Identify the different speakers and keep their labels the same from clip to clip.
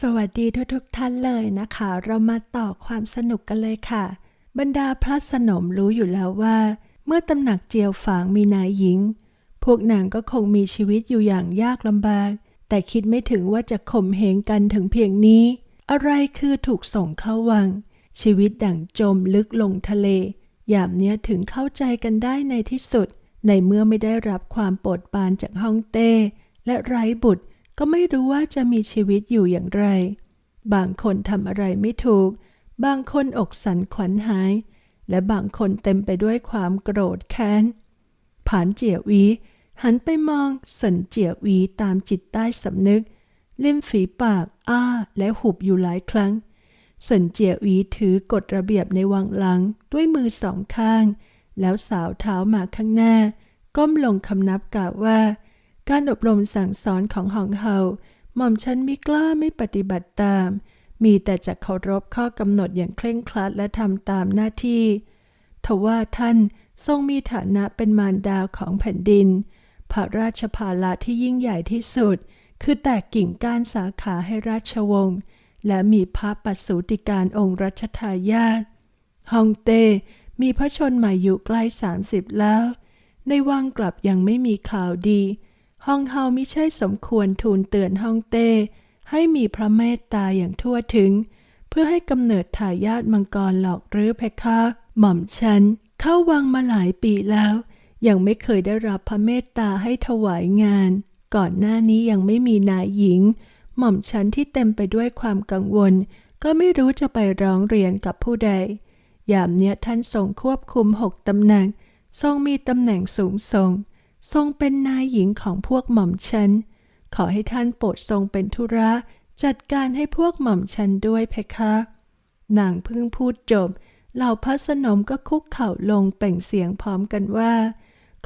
Speaker 1: สวัสดีทุกทุกๆท่านเลยนะคะ เรามาต่อความสนุกกันเลยค่ะ บรรดาพระสนมรู้อยู่แล้วว่า เมื่อตำหนักเจียวฝางมีนายหญิง พวกนางก็คงมีชีวิตอยู่อย่างยากลำบาก แต่คิดไม่ถึงว่าจะข่มเหงกันถึงเพียงนี้ อะไรคือถูกส่งเข้าวัง ชีวิตดั่งจมลึกลงทะเล ยามเนี้ยถึงเข้าใจกันได้ในที่สุด ในเมื่อไม่ได้รับความโปรดปรานจากฮ่องเต้และไร้บุตร ก็ไม่รู้ว่าจะมีชีวิตอยู่อย่างไร บางคนทำอะไรไม่ถูก บางคนอกสันขวัญหาย และบางคนเต็มไปด้วยความโกรธแค้น ผานเจียวี หันไปมองสันเจียวีตามจิตใต้สำนึกริมฝีปาก อ้า และหุบอยู่หลายครั้ง สันเจียวีถือกฎระเบียบในวังหลังด้วยมือสองข้าง แล้วสาวเท้ามาข้างหน้า ก้มลงคำนับกล่าวว่า การอบรมสั่งสอนของหองเฮาหม่อมฉันมิกล้าไม่ปฏิบัติตาม มีแต่จะเคารพข้อกำหนดอย่างเคร่งครัดและทำตามหน้าที่ทว่าท่านทรงมีฐานะเป็นมารดาของแผ่นดิน พระราชภาระที่ยิ่งใหญ่ที่สุด คือแตกกิ่งก้านสาขาให้ราชวงศ์และมีพระปัสสูติการองค์รัชทายาทฮองเตมีพระชนมายุใกล้ 30 แล้ว ในวังกลับยังไม่มีข่าวดี ฮ่องเฮามิใช่สมควรทูลเตือนฮ่องเต้ ให้มีพระเมตตาอย่างทั่วถึง เพื่อให้กำเนิดทายาทมังกรหลอกหรือเพคะหม่อมฉันเข้าวังมาหลายปีแล้ว ยังไม่เคยได้รับพระเมตตาให้ถวายงาน ก่อนหน้านี้ยังไม่มีนายหญิง หม่อมฉันที่เต็มไปด้วยความกังวล ก็ไม่รู้จะไปร้องเรียนกับผู้ใด ยามเนี้ยท่านทรงควบคุมหกตำแหน่ง ทรงมีตำแหน่งสูงส่ง ทรงเป็นนายหญิงของพวกหม่อมฉัน ขอให้ท่านโปรดทรงเป็นธุระ จัดการให้พวกหม่อมฉันด้วยเพคะนางพิ่งพูดจบ เหล่าพระสนมก็คุกเข่าลงเปล่งเสียงพร้อมกันว่า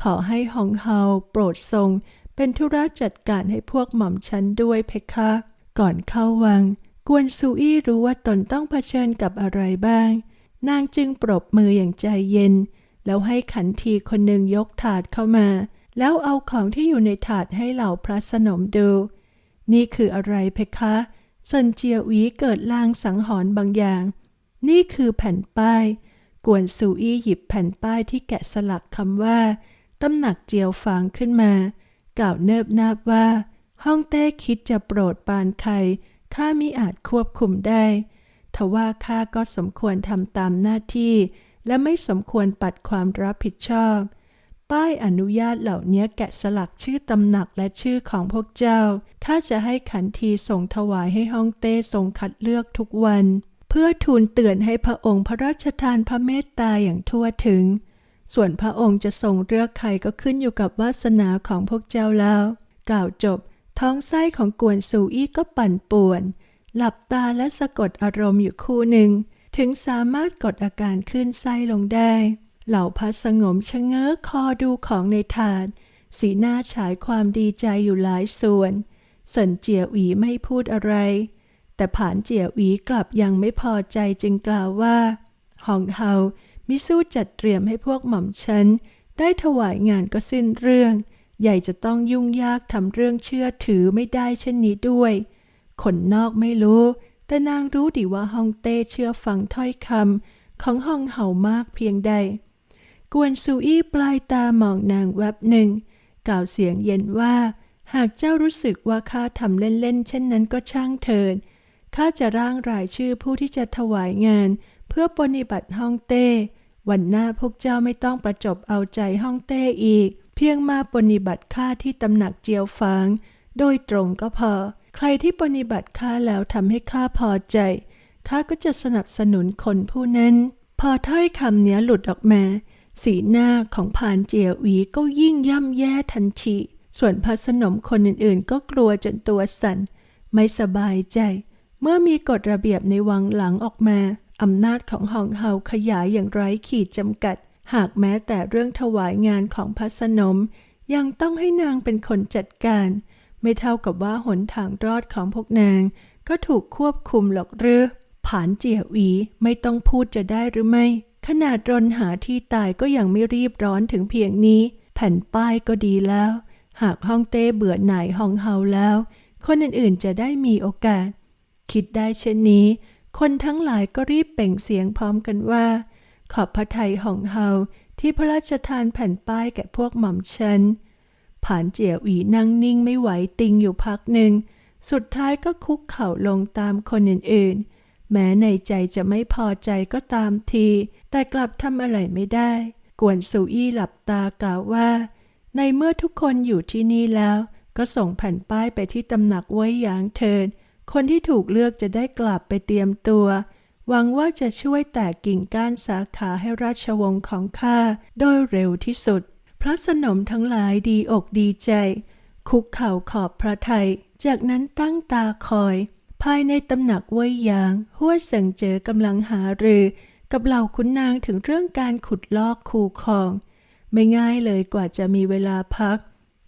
Speaker 1: ขอให้หองเฮาโปรดทรง เป็นธุระจัดการให้พวกหม่อมฉันด้วยเพคะ ก่อนเข้าวัง กวนซูอี้รู้ว่าตนต้องเผชิญกับอะไรบ้าง นางจึงปรบมืออย่างใจเย็น แล้วให้ขันทีคนหนึ่งยกถาดเข้ามา แล้วเอาของที่อยู่ในถาดให้เหล่าพระสนมดู นี่คืออะไรเพคะเซินเจียวีเกิดลางสังหรณ์บางอย่าง นี่คือแผ่นป้าย กวนซูอี้หยิบแผ่นป้ายที่แกะสลักคำว่าตำหนักเจียวฟางขึ้นมา กล่าวเนิบนาบว่าฮ่องเต้คิดจะโปรดปานใครข้ามิอาจควบคุมได้ ทว่าข้าก็สมควรทำตามหน้าที่ และไม่สมควรปัดความรับผิดชอบ ป้ายอนุญาตเหล่านี้แกะสลักชื่อตำหนักและชื่อของพวกเจ้า ถ้าจะให้ขันทีส่งถวายให้ฮ่องเต้ทรงคัดเลือกทุกวัน เพื่อทูลเตือนให้พระองค์พระราชทานพระเมตตาอย่างทั่วถึง ส่วนพระองค์จะทรงเลือกใครก็ขึ้นอยู่กับวาสนาของพวกเจ้าแล้ว กล่าวจบ ท้องไส้ของกวนซูอี้ก็ปั่นป่วน หลับตาและสะกดอารมณ์อยู่คู่หนึ่ง ถึงสามารถกดอาการขึ้นไส้ลงได้ เหล่าพัสงมชะเง้อคอดูของในถาด สีหน้าฉายความดีใจอยู่หลายส่วนสินเจียหวีไม่พูดอะไร แต่ผานเจียหวีกลับยังไม่พอใจจึงกล่าวว่าหองเฮามิสู้จัดเตรียมให้พวกหม่อมฉัน ได้ถวายงานก็สิ้นเรื่อง ใหญ่จะต้องยุ่งยากทำเรื่องเชื่อถือไม่ได้เช่นนี้ด้วย คนนอกไม่รู้ แต่นางรู้ดีว่าฮองเต้เชื่อฟังถ้อยคำของฮองเหามากเพียงใด กวนซูอี้ปลายตามองนางแวบหนึ่ง กล่าวเสียงเย็นว่า หากเจ้ารู้สึกว่าข้าทำเล่นๆเช่นนั้นก็ช่างเถิดข้าจะร่างรายชื่อผู้ที่จะถวายงาน เพื่อปฏิบัติฮ่องเต้ วันหน้าพวกเจ้าไม่ต้องประจบเอาใจฮ่องเต้อีก เพียงมาปฏิบัติข้าที่ตำหนักเจียวฟางโดยตรงก็พอ ใครที่ปฏิบัติข้าแล้วทำให้ข้าพอใจข้าก็จะสนับสนุนคนผู้นั้น พอถ้อยคำเนี้ยหลุดออกมา สีหน้าของพานเจียวีก็ยิ่งย่ำแย่ทันที ส่วนพระสนมคนอื่นๆ ก็กลัวจนตัวสั่น ไม่สบายใจ เมื่อมีกฎระเบียบในวังหลังออกมา อำนาจของหองเฮาขยายอย่างไร้ขีดจำกัด หากแม้แต่เรื่องถวายงานของพระสนม ยังต้องให้นางเป็นคนจัดการ ไม่เท่ากับว่าหนทางรอดของพวกนาง ก็ถูกควบคุมหรอกหรือผานเจียวีไม่ต้องพูดจะได้หรือไม่ ขนาดรนหาที่ตายก็ยังไม่รีบร้อนถึงเพียงนี้ แผ่นป้ายก็ดีแล้ว หากฮ่องเต้เบื่อหน่ายฮ่องเฮาแล้ว คนอื่นๆจะได้มีโอกาส คิดได้เช่นนี้ คนทั้งหลายก็รีบเป่งเสียงพร้อมกันว่า ขอบพระทัยของเฮาที่พระราชทานแผ่นป้ายแก่พวกหม่อมฉันผานเจียวอีนั่งนิ่งไม่ไหวติงอยู่พักหนึ่ง สุดท้ายก็คุกเข่าลงตามคนอื่นๆ แม้ในใจจะไม่พอใจก็ตามที แต่กลับทำอะไรไม่ได้ กวนซูอี้หลับตากล่าวว่า ในเมื่อทุกคนอยู่ที่นี่แล้ว ก็ส่งแผ่นป้ายไปที่ตำหนักไว้หยางเถิดคนที่ถูกเลือกจะได้กลับไปเตรียมตัว หวังว่าจะช่วยแตกกิ่งก้านสาขาให้ราชวงศ์ของข้าโดยเร็วที่สุด พระสนมทั้งหลายดีอกดีใจ คุกเข่าขอบพระทัยจากนั้นตั้งตาคอยภายในตำหนักเว่ยยางหัวเสิงเจอกำลังหารือ กับเหล่าขุนนางถึงเรื่องการขุดลอกคูคลอง ไม่ง่ายเลยกว่าจะมีเวลาพัก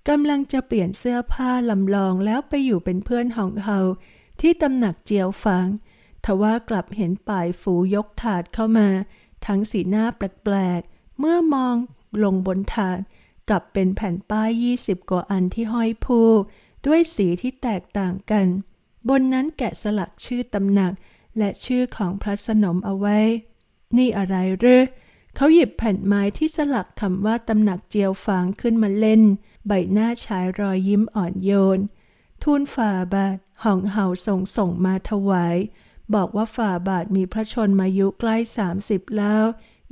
Speaker 1: กำลังจะเปลี่ยนเสื้อผ้าลำลองแล้วไปอยู่เป็นเพื่อนของเฮาที่ตำหนักเจียวฟางทว่ากลับเห็นป่ายฝูยกถาดเข้ามา ทั้งสีหน้าแปลกๆ เมื่อมองลงบนถาดกลับเป็นแผ่นป้าย 20 กว่าอันที่ห้อยพูด้วยสีที่แตกต่างกัน บนนั้นแกะสลักชื่อตำหนักและชื่อของพระสนมเอาไว้ นี่อะไรหรือเขาหยิบแผ่นไม้ที่สลักคำว่าตำหนักเจียวฟางขึ้นมาเล่น ใบหน้าชายรอยยิ้มอ่อนโยน ทูลฝ่าบาทห่องเห่าส่งส่งมาถวาย บอกว่าฝ่าบาทมีพระชนมายุใกล้สามสิบแล้ว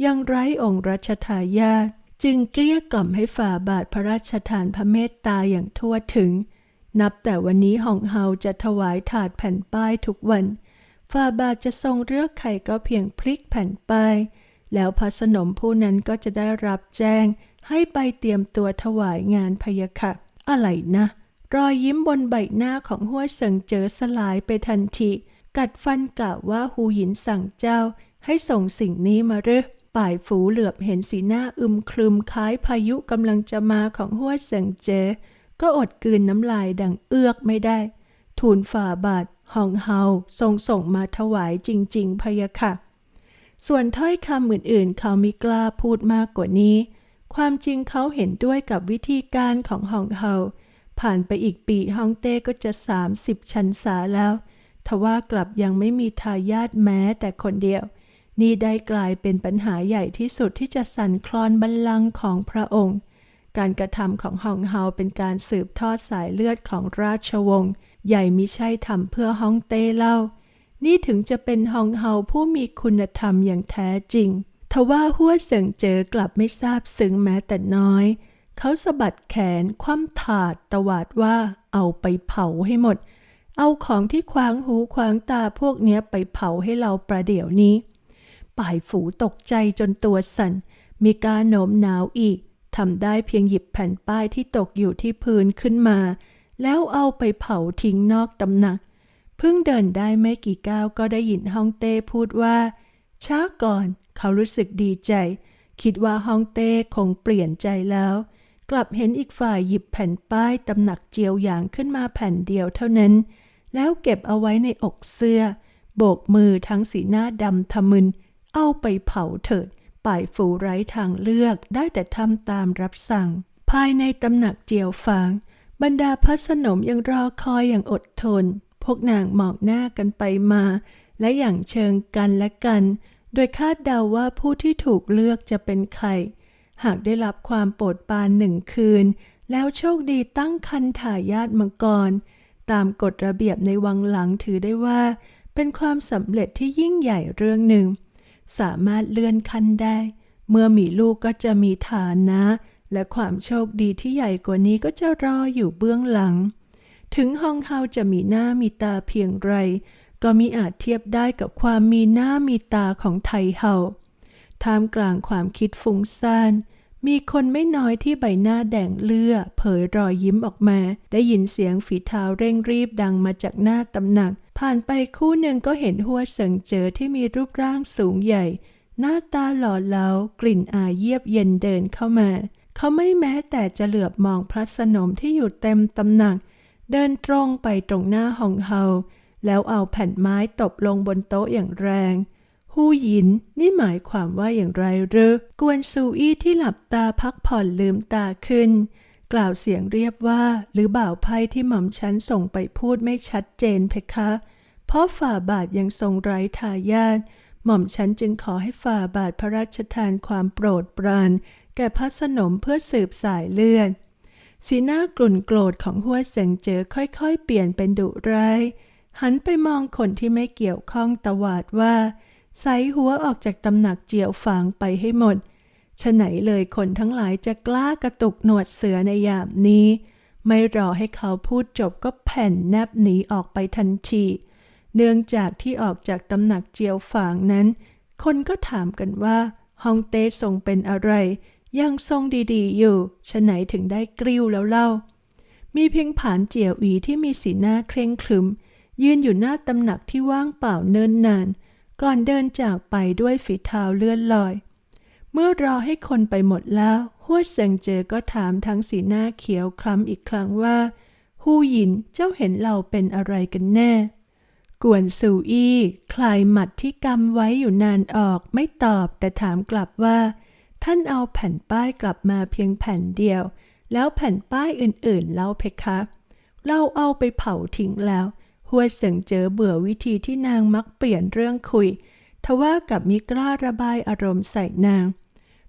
Speaker 1: ยังไร้องค์รัชทายาทจึงเกลี้ยกล่อมให้ฝ่าบาทพระราชทานพระเมตตาอย่างทั่วถึง นับแต่วันนี้ห่องเฮาจะถวายถาดแผ่นป้ายทุกวัน ฝ่าบาทจะทรงเลือกใครก็เพียงพลิกแผ่นป้ายแล้วพระสนมผู้นั้นก็จะได้รับแจ้ง ให้ไปเตรียมตัวถวายงานพยาค่ะ อะไรนะ รอยยิ้มบนใบหน้าของห้วยเสิงเจอสลายไปทันที กัดฟันกล่าวว่าหูหยินสั่งเจ้า ให้ส่งสิ่งนี้มาหรือป่ายฝูเหลือบเห็นสีหน้าอึมครึมคล้ายพายุกำลังจะมาของห้วยเสิงเจอก็อดกลืนน้ำลายดังเอื้อกไม่ได้ ทูลฝ่าบาท หองเฮาทรงส่งมาถวายจริง ๆพยาค่ะ ส่วนถ้อยคำอื่นๆ เขามิกล้าพูดมากกว่านี้ ความจริงเขาเห็นด้วยกับวิธีการของฮองเฮาผ่านไปอีกปีฮองเต้ก็จะ 30 ชันษาแล้วทว่ากลับยังไม่มีทายาทแม้แต่คนเดียว นี่ได้กลายเป็นปัญหาใหญ่ที่สุดที่จะสั่นคลอนบัลลังก์ของพระองค์ การกระทำของฮองเฮาเป็นการสืบทอดสายเลือดของราชวงศ์ ใหญ่มิใช่ทำเพื่อฮองเต้เล่า นี่ถึงจะเป็นฮองเฮาผู้มีคุณธรรมอย่างแท้จริง ทว่าหัวเสิงเจอกลับไม่ทราบซึ้งแม้แต่น้อย เขาสะบัดแขนคว่ำถาดตวาดว่าเอาไปเผาให้หมด เอาของที่ขวางหูขวางตาพวกเนี้ยไปเผาให้เราประเดี๋ยวนี้ ป่ายฝูตกใจจนตัวสั่น มีการโน้มน้าวอีกทำได้เพียงหยิบแผ่นป้ายที่ตกอยู่ที่พื้นขึ้นมา แล้วเอาไปเผาทิ้งนอกตำหนัก เพิ่งเดินได้ไม่กี่ก้าวก็ได้ยินฮองเต้พูดว่า ช้าก่อนเขารู้สึกดีใจ คิดว่าฮองเต้คงเปลี่ยนใจแล้ว กลับเห็นอีกฝ่ายหยิบแผ่นป้ายตำหนักเจียวหยางขึ้นมาแผ่นเดียวเท่านั้น แล้วเก็บเอาไว้ในอกเสื้อ โบกมือทั้งสีหน้าดำทะมึน เอาไปเผาเถิดป่ายฝูไร้ทางเลือกได้แต่ทำตามรับสั่ง ภายในตำหนักเจียวฟาง บรรดาพระสนมยังรอคอยอย่างอดทน พวกนางมองหน้ากันไปมา และอย่างเชิงกันและกัน โดยคาดเดาว่าผู้ที่ถูกเลือกจะเป็นใคร หากได้รับความโปรดปรานหนึ่งคืน แล้วโชคดีตั้งคันถ่ายาทมังกร ตามกฎระเบียบในวังหลังถือได้ว่า เป็นความสำเร็จที่ยิ่งใหญ่เรื่องหนึ่ง สามารถเลื่อนขั้นได้ เมื่อมีลูกก็จะมีฐานะ และความโชคดีที่ใหญ่กว่านี้ก็จะรออยู่เบื้องหลัง ถึงฮองเฮาจะมีหน้ามีตาเพียงไร ก็มีอาจเทียบได้กับความมีหน้ามีตาของไทเฮาท่ามกลางความคิดฟุ้งซ่านมีคนไม่น้อยที่ใบหน้าแดงเลือดเผยรอยยิ้มออกมา ได้ยินเสียงฝีเท้าเร่งรีบดังมาจากหน้าตำหนัก ผ่านไปคู่หนึ่งก็เห็นหัวเสิงเจอที่มีรูปร่างสูงใหญ่ หน้าตาหล่อเหลากลิ่นอายเยียบเย็นเดินเข้ามา เขาไม่แม้แต่จะเหลือบมองพระสนมที่อยู่เต็มตำหนัก เดินตรงไปตรงหน้าหองเฮาแล้วเอาแผ่นไม้ตบลงบนโต๊ะอย่างแรงฮู้หยินนี่หมายความว่าอย่างไรหรือกวนซูอี้ที่หลับตาพักผ่อนลืมตาขึ้น กล่าวเสียงเรียบว่าหรือบ่าวไพ่ที่หม่อมฉันส่งไปพูดไม่ชัดเจนเพคะ เพราะฝ่าบาทยังทรงไร้ทายาท หม่อมฉันจึงขอให้ฝ่าบาทพระราชทานความโปรดปราน แก่พระสนมเพื่อสืบสายเลือดสีหน้ากลุ่นโกรธของหัวเสงเจอค่อยๆ เปลี่ยนเป็นดุร้าย หันไปมองคนที่ไม่เกี่ยวข้องตวาดว่าใสหัวออกจากตำหนักเจียวฝางไปให้หมดฉะไหนเลยคนทั้งหลายจะกล้ากระตุกหนวดเสือในยามนี้ ไม่รอให้เขาพูดจบก็แผ่นแนบหนีออกไปทันที เนื่องจากที่ออกจากตำหนักเจียวฝางนั้น คนก็ถามกันว่าฮองเต้ทรงเป็นอะไร ยังทรงดีๆ อยู่ฉะไหนถึงได้กริ้วแล้วเล่า มีเพียงผานเจียวอีที่มีสีหน้าเคร่งครึม ยืนอยู่หน้าตำหนักที่ว่างเปล่าเนินนาน ก่อนเดินจากไปด้วยฝีเท้าเลื่อนลอย เมื่อรอให้คนไปหมดแล้วหัวเซิงเจอก็ถามทั้งสีหน้าเขียวคล้ำอีกครั้งว่าฮูหยินเจ้าเห็นเราเป็นอะไรกันแน่ กวนซูอี้คลายหมัดที่กำไว้อยู่นานออกไม่ตอบแต่ถามกลับว่า ท่านเอาแผ่นป้ายกลับมาเพียงแผ่นเดียว แล้วแผ่นป้ายอื่นๆเล่าเพคะเราเอาไปเผาทิ้งแล้วหัวเสิงเจอเบื่อวิธีที่นางมักเปลี่ยนเรื่องคุยทว่ากับมิกล้าระบายอารมณ์ใส่นาง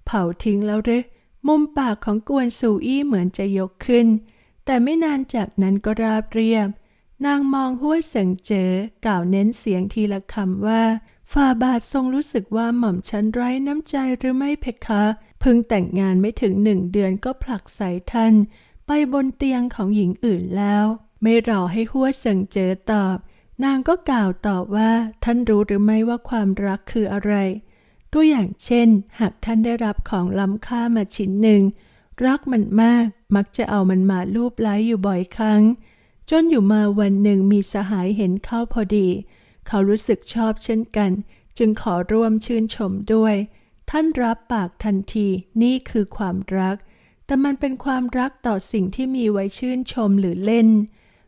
Speaker 1: เผาทิ้งแล้วหรือมุมปากของกวนซูอี้เหมือนจะยกขึ้น แต่ไม่นานจากนั้นก็ราบเรียบ นางมองห้วยเสิงเจอกล่าวเน้นเสียงทีละคำว่าฝ่าบาททรงรู้สึกว่าหม่อมฉันไร้น้ำใจหรือไม่เพคะเพิ่งแต่งงานไม่ถึงหนึ่งเดือนก็ผลักใส่ท่านไปบนเตียงของหญิงอื่นแล้ว ไม่รอให้หัวเสิงเจอตอบ นางก็กล่าวต่อว่าท่านรู้หรือไม่ว่าความรักคืออะไร ตัวอย่างเช่น หากท่านได้รับของล้ำค่ามาชิ้นหนึ่ง รักมันมากมักจะเอามันมาลูบไล้อยู่บ่อยครั้ง จนอยู่มาวันหนึ่งมีสหายเห็นเข้าพอดี เขารู้สึกชอบเช่นกัน จึงขอร่วมชื่นชมด้วย ท่านรับปากทันทีนี่คือความรัก แต่มันเป็นความรักต่อสิ่งที่มีไว้ชื่นชมหรือเล่น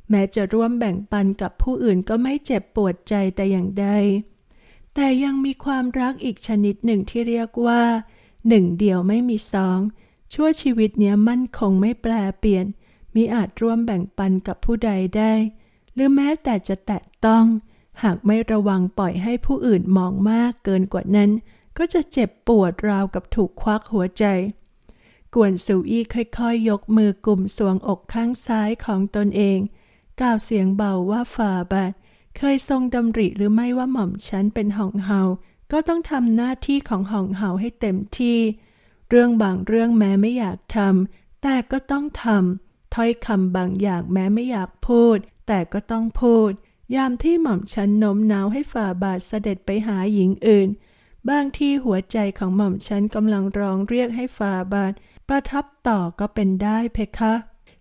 Speaker 1: แม้จะร่วมแบ่งปันกับผู้อื่นก็ไม่เจ็บปวดใจแต่อย่างใด แต่ยังมีความรักอีกชนิดหนึ่งที่เรียกว่าหนึ่งเดียวไม่มีสองชั่วชีวิตเนี้ยมั่นคงไม่แปลเปลี่ยน มิอาจร่วมแบ่งปันกับผู้ใดได้ หรือแม้แต่จะแตะต้อง หากไม่ระวังปล่อยให้ผู้อื่นมองมากเกินกว่านั้น ก็จะเจ็บปวดราวกับถูกควักหัวใจ กวนซูอี้ค่อยๆยยกมือกลุ่มสวงอกข้างซ้ายของตนเอง กล่าวเสียงเบาว่าฝ่าบาทเคยทรงดำริหรือไม่ว่าหม่อมฉันเป็นห่องเฮา ก็ต้องทำหน้าที่ของห่องเฮาให้เต็มที่ เรื่องบางเรื่องแม้ไม่อยากทำแต่ก็ต้องทำ ถ้อยคำบางอย่างแม้ไม่อยากพูด แต่ก็ต้องพูด ยามที่หม่อมฉันโน้มน้าวให้ฝ่าบาทเสด็จไปหาหญิงอื่น บางที่หัวใจของหม่อมฉันกำลังร้องเรียกให้ฝ่าบาท ประทับต่อก็เป็นได้เพคะ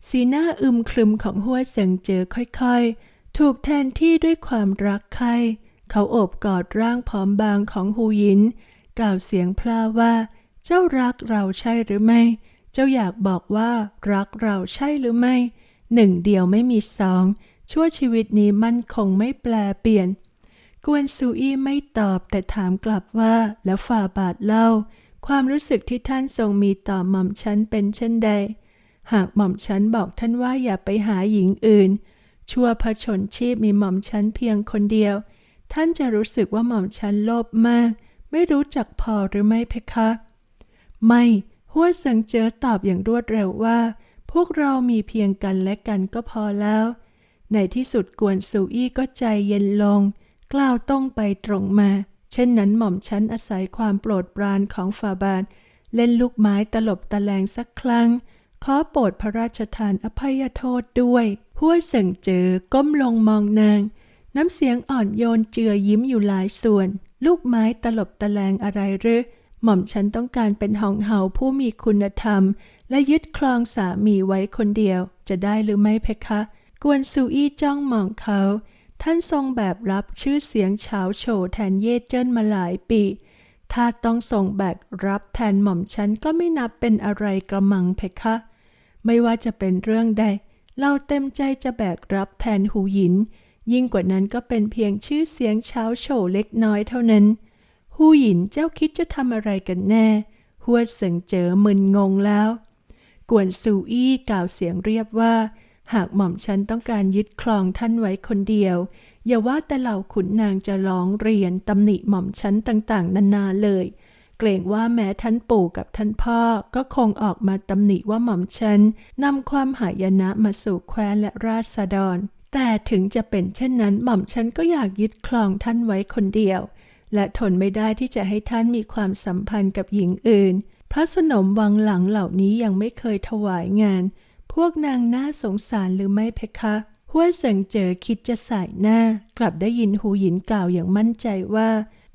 Speaker 1: สีหน้าอึมครึมของหัวเสงเจอค่อยๆ ถูกแทนที่ด้วยความรักใคร่เขาโอบกอดร่างผอมบางของฮูยิน กล่าวเสียงพลาว่า เจ้ารักเราใช่หรือไม่ เจ้าอยากบอกว่ารักเราใช่หรือไม่ หนึ่งเดียวไม่มีสอง ชั่วชีวิตนี้มันคงไม่แปลเปลี่ยน กวนซูอี้ไม่ตอบแต่ถามกลับว่าแล้วฝ่าบาทเล่า ความรู้สึกที่ท่านทรงมีต่อหม่อมฉันเป็นเช่นใด หากหม่อมฉันบอกท่านว่าอย่าไปหาหญิงอื่น ชั่วพระชนชีพมีหม่อมฉันเพียงคนเดียว ท่านจะรู้สึกว่าหม่อมฉันโลภมาก ไม่รู้จักพอหรือไม่เพคะ ไม่ หัวเซิงเจอตอบอย่างรวดเร็วว่า พวกเรามีเพียงกันและกันก็พอแล้ว ในที่สุดกวนซูอี้ก็ใจเย็นลง กล่าวตรงไปตรงมา เช่นนั้นหม่อมฉันอาศัยความโปรดปรานของฝ่าบาท เล่นลูกไม้ตลบตะแลงสักครั้ง ขอโปรดพระราชทานอภัยโทษด้วยหัวเสิงเจอก้มลงมองนาง น้ำเสียงอ่อนโยนเจือยิ้มอยู่หลายส่วน ลูกไม้ตลบตะแลงอะไรหรือ หม่อมฉันต้องการเป็นหองเฮาผู้มีคุณธรรม และยึดครองสามีไว้คนเดียว จะได้หรือไม่เพคะ กวนซูอี้จ้องมองเขา ท่านทรงแบบรับชื่อเสียงเฉาโฉแทนเย่เจิ้นมาหลายปี ถ้าต้องทรงแบกรับแทนหม่อมฉันก็ไม่นับเป็นอะไรกระมังเพคะ ไม่ว่าจะเป็นเรื่องใด เราเต็มใจจะแบกรับแทนหูหยิน ยิ่งกว่านั้นก็เป็นเพียงชื่อเสียงเช้าโฉเล็กน้อยเท่านั้น หูหยินเจ้าคิดจะทำอะไรกันแน่ หัวเสิงเจอมึนงงแล้ว กวนซูอี้กล่าวเสียงเรียบว่า หากหม่อมฉันต้องการยึดครองท่านไว้คนเดียว อย่าว่าแต่เหล่าขุนนางจะร้องเรียนตำหนิหม่อมชั้นต่างๆ นานาเลย เกรงว่าแม้ท่านปู่กับท่านพ่อก็คงออกมาตำหนิว่าหม่อมฉันนำความหายนะมาสู่แคว้นและราษฎรแต่ถึงจะเป็นเช่นนั้นหม่อมฉันก็อยากยึดครองท่านไว้คนเดียว และทนไม่ได้ที่จะให้ท่านมีความสัมพันธ์กับหญิงอื่น พระสนมวังหลังเหล่านี้ยังไม่เคยถวายงาน พวกนางน่าสงสารหรือไม่เพคะห้วยเสิงเจอคิดจะใส่หน้า กลับได้ยินหูหยินกล่าวอย่างมั่นใจว่า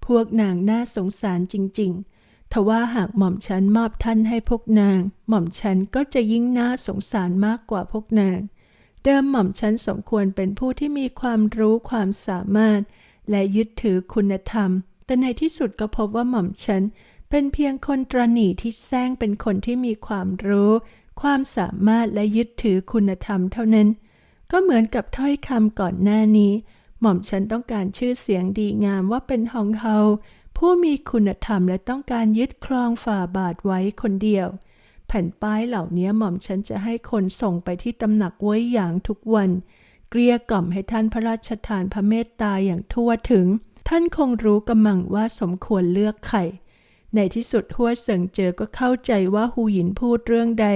Speaker 1: พวกนางน่าสงสารจริงๆ ทว่าหากหม่อมฉันมอบท่านให้พวกนาง หม่อมฉันก็จะยิ่งน่าสงสารมากกว่าพวกนาง เดิมหม่อมฉันสมควรเป็นผู้ที่มีความรู้ความสามารถ และยึดถือคุณธรรม แต่ในที่สุดก็พบว่าหม่อมฉันเป็นเพียงคนตรณีที่แซงเป็นคนที่มีความรู้ ความสามารถและยึดถือคุณธรรมเท่านั้น ก็เหมือนกับถ้อยคำก่อนหน้านี้ หม่อมฉันต้องการชื่อเสียงดีงามว่าเป็นฮองเฮาผู้มีคุณธรรมและต้องการยึดครองฝ่าบาทไว้คนเดียว แผ่นป้ายเหล่านี้หม่อมฉันจะให้คนส่งไปที่ตำหนักไว้อย่างทุกวัน ลี้ยกล่อมให้ท่านพระราชทานพระเมตตาอย่างทั่วถึง ท่านคงรู้กำมังว่าสมควรเลือกใครในที่สุดหัวเสิงเจอก็เข้าใจว่าฮูหยินพูดเรื่องใด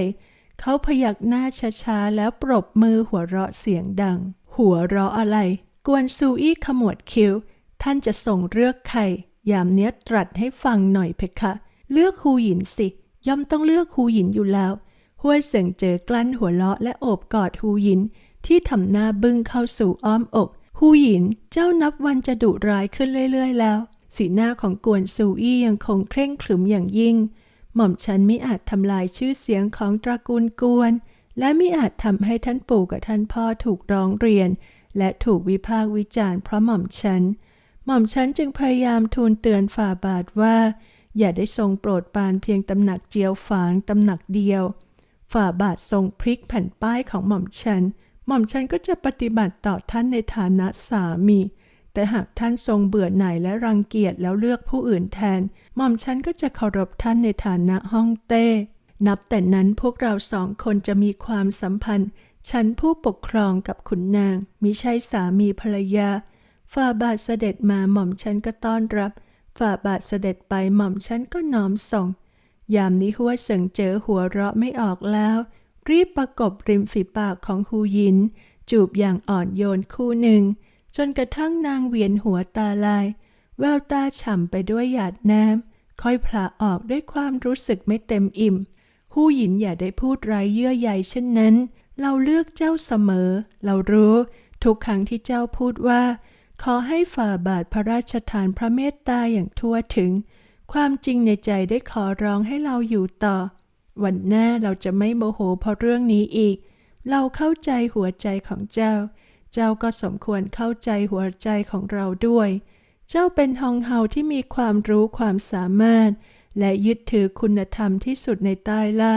Speaker 1: เขาพยักหน้าช้าๆแล้วปรบมือหัวเราะเสียงดัง หัวเราะอะไร กวนซูอี้ขมวดคิ้ว ท่านจะส่งเลือกใครยามเนี้ยตรัสให้ฟังหน่อยเพคะ เลือกฮูหยินสิ ย่อมต้องเลือกฮูหยินอยู่แล้วห้วยเสิงเจอกลั้นหัวเราะและโอบกอดฮูหยิน ที่ทำหน้าบึ้งเข้าสู่อ้อมอกฮูหยินเจ้านับวันจะดุร้ายขึ้นเรื่อย ๆ แล้ว สีหน้าของกวนซูอี้ยังคงเคร่งขรึมอย่างยิ่ง หม่อมฉันไม่อาจทำลายชื่อเสียงของตระกูลกวน และไม่อาจทำให้ท่านปู่กับท่านพ่อถูกร้องเรียน และถูกวิพากษ์วิจารณ์เพราะหม่อมฉัน หม่อมฉันจึงพยายามทูลเตือนฝ่าบาทว่า อย่าได้ทรงโปรดปรานเพียงตำหนักเจียวฝางตำหนักเดียว ฝ่าบาททรงพลิกแผ่นป้ายของหม่อมฉัน หม่อมฉันก็จะปฏิบัติต่อท่านในฐานะสามี แต่หากท่านทรงเบื่อหน่ายและรังเกียจแล้วเลือกผู้อื่นแทน หม่อมฉันก็จะเคารพท่านในฐานะฮ่องเต้ นับแต่นั้นพวกเราสองคนจะมีความสัมพันธ์ ฉันผู้ปกครองกับขุนนางมิใช่สามีภรรยา ฝ่าบาทเสด็จมาหม่อมฉันก็ต้อนรับ ฝ่าบาทเสด็จไปหม่อมฉันก็น้อมส่ง ยามนี้หัวเสิงเจอหัวเราะไม่ออกแล้ว รีบประกบริมฝีปากของฮูยิน จูบอย่างอ่อนโยนคู่หนึ่ง จนกระทั่งนางเวียนหัวตาลาย แววตาฉ่ำไปด้วยหยาดน้ำค่อยพลาออกด้วยความรู้สึกไม่เต็มอิ่มฮู้หยินอย่าได้พูดไร้เยื่อใยเช่นนั้น เราเลือกเจ้าเสมอ เรารู้ ทุกครั้งที่เจ้าพูดว่า ขอให้ฝ่าบาทพระราชทานพระเมตตาอย่างทั่วถึง ความจริงในใจได้ขอร้องให้เราอยู่ต่อ วันหน้าเราจะไม่โมโหเพราะเรื่องนี้อีก เราเข้าใจหัวใจของเจ้า เจ้าก็สมควรเข้าใจหัวใจของเราด้วย เจ้าเป็นฮองเฮาที่มีความรู้ความสามารถ และยึดถือคุณธรรมที่สุดในใต้ล่า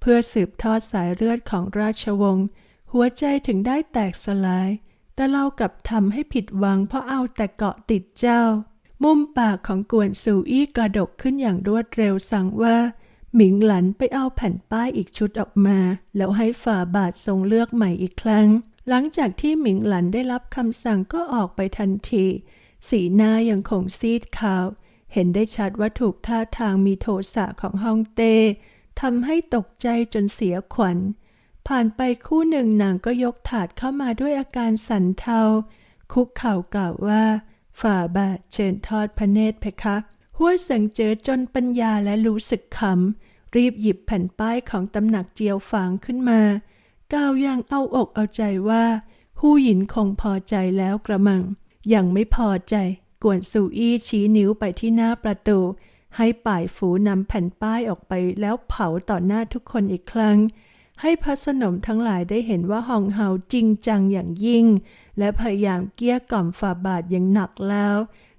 Speaker 1: เพื่อสืบทอดสายเลือดของราชวงศ์ หัวใจถึงได้แตกสลาย แต่เรากลับทำให้ผิดหวังเพราะเอาแต่เกาะติดเจ้า มุมปากของกวนซูอี้กระดกขึ้นอย่างรวดเร็วสั่งว่า หมิงหลันไปเอาแผ่นป้ายอีกชุดออกมา แล้วให้ฝ่าบาททรงเลือกใหม่อีกครั้ง หลังจากที่หมิงหลันได้รับคำสั่งก็ออกไปทันที สีหน้ายังคงซีดขาว เห็นได้ชัดว่าถูกท่าทางมีโทสะของฮ่องเต้ทำให้ตกใจจนเสียขวัญ ผ่านไปคู่หนึ่งนางก็ยกถาดเข้ามาด้วยอาการสันเทา คุกเข่ากล่าวว่า ฝ่าบาทเชิญทอดพระเนตรเพคะ หัวเสิงเจอจนปัญญาและรู้สึกขำรีบหยิบแผ่นป้ายของตำหนักเจียวฝางขึ้นมากล่าวอย่างเอาอกเอาใจว่าหู้หยินคงพอใจแล้วกระมัง ยังไม่พอใจ กวนซูอี้ชี้นิ้วไปที่หน้าประตู ให้ป่ายฝูนำแผ่นป้ายออกไปแล้วเผาต่อหน้าทุกคนอีกครั้ง ให้พระสนมทั้งหลายได้เห็นว่าฮองเฮาจริงจังอย่างยิ่ง และพยายามเกี้ยกล่อมฝ่าบาทอย่างหนักแล้ว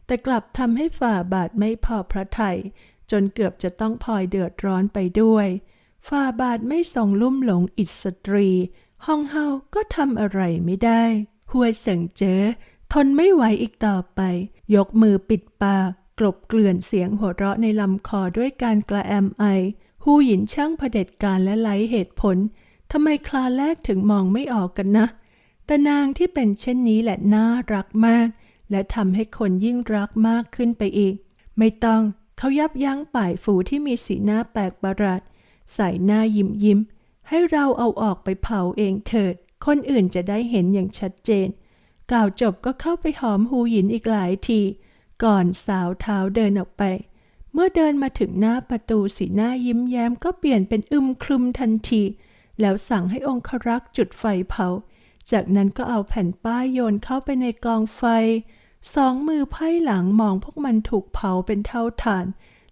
Speaker 1: แต่กลับทำให้ฝ่าบาทไม่พอพระทัยจนเกือบจะต้องพลอยเดือดร้อนไปด้วย ฝ่าบาทไม่ทรงลุ่มหลงอิสตรีฮองเฮาก็ทำอะไรไม่ได้หัวเสิงเจอทนไม่ไหวอีกต่อไป ยกมือปิดปากกลบเกลื่อนเสียงหัวเราะในลำคอด้วยการกระแอมไอหูหยินช่างเผด็จการและไร้เหตุผลทำไมคลาแรกถึงมองไม่ออกกันนะ แต่นางที่เป็นเช่นนี้แหละน่ารักมาก และทำให้คนยิ่งรักมากขึ้นไปอีก ไม่ต้องเขายับยั้งป่ายฝูที่มีสีหน้าแปลกประหลาดใส่หน้ายิ้มยิ้ม ให้เราเอาออกไปเผาเองเถิด คนอื่นจะได้เห็นอย่างชัดเจน กล่าวจบก็เข้าไปหอมหูหยินอีกหลายที ก่อนสาวเท้าเดินออกไป เมื่อเดินมาถึงหน้าประตูสีหน้ายิ้มแย้มก็เปลี่ยนเป็นอึมครึมทันที แล้วสั่งให้องครักษ์จุดไฟเผา จากนั้นก็เอาแผ่นป้ายโยนเข้าไปในกองไฟ สองมือไพ่หลังมองพวกมันถูกเผาเป็นเท่าฐาน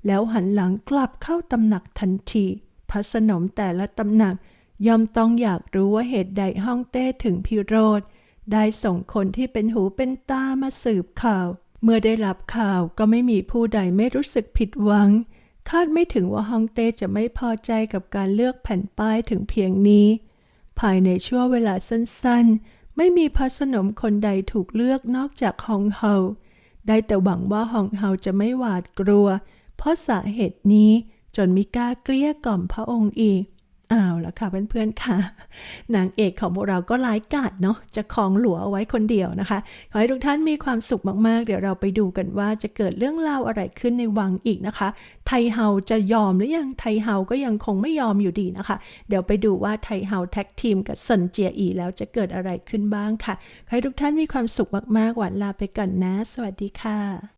Speaker 1: แล้วหันหลังกลับเข้าตำหนักทันทีพระสนมแต่ละตำหนักย่อมต้องอยากรู้ว่าเหตุใดฮ่องเต้ถึงพิโรธ ได้ส่งคนที่เป็นหูเป็นตามาสืบข่าว เมื่อได้รับข่าวก็ไม่มีผู้ใดไม่รู้สึกผิดหวัง คาดไม่ถึงว่าฮ่องเต้จะไม่พอใจกับการเลือกแผ่นป้ายถึงเพียงนี้ ภายในช่วงเวลาสั้นๆ ไม่มีพระสนมคนใดถูกเลือกนอกจากฮองเฮา ได้แต่หวังว่าฮองเฮาจะไม่หวาดกลัว เพราะสาเหตุนี้จนมิกล้าเกลี้ยกล่อมพระองค์อีก อ้าวแล้วค่ะเพื่อนๆค่ะ นางเอกของพวกเราก็ร้ายกาจเนาะจะคลองหลัวเอาไว้คนเดียวนะคะ ขอให้ทุกท่านมีความสุขมากๆ เดี๋ยวเราไปดูกันว่าจะเกิดเรื่องราวอะไรขึ้นในวังอีกนะคะ ไทเฮาจะยอมหรือยังไทเฮาก็ยังคงไม่ยอมอยู่ดีนะคะ เดี๋ยวไปดูว่าไทเฮาแท็กทีมกับเซินเจียอีแล้วจะเกิดอะไรขึ้นบ้างค่ะ ขอให้ทุกท่านมีความสุขมากๆหวานลาไปก่อนนะ สวัสดีค่ะ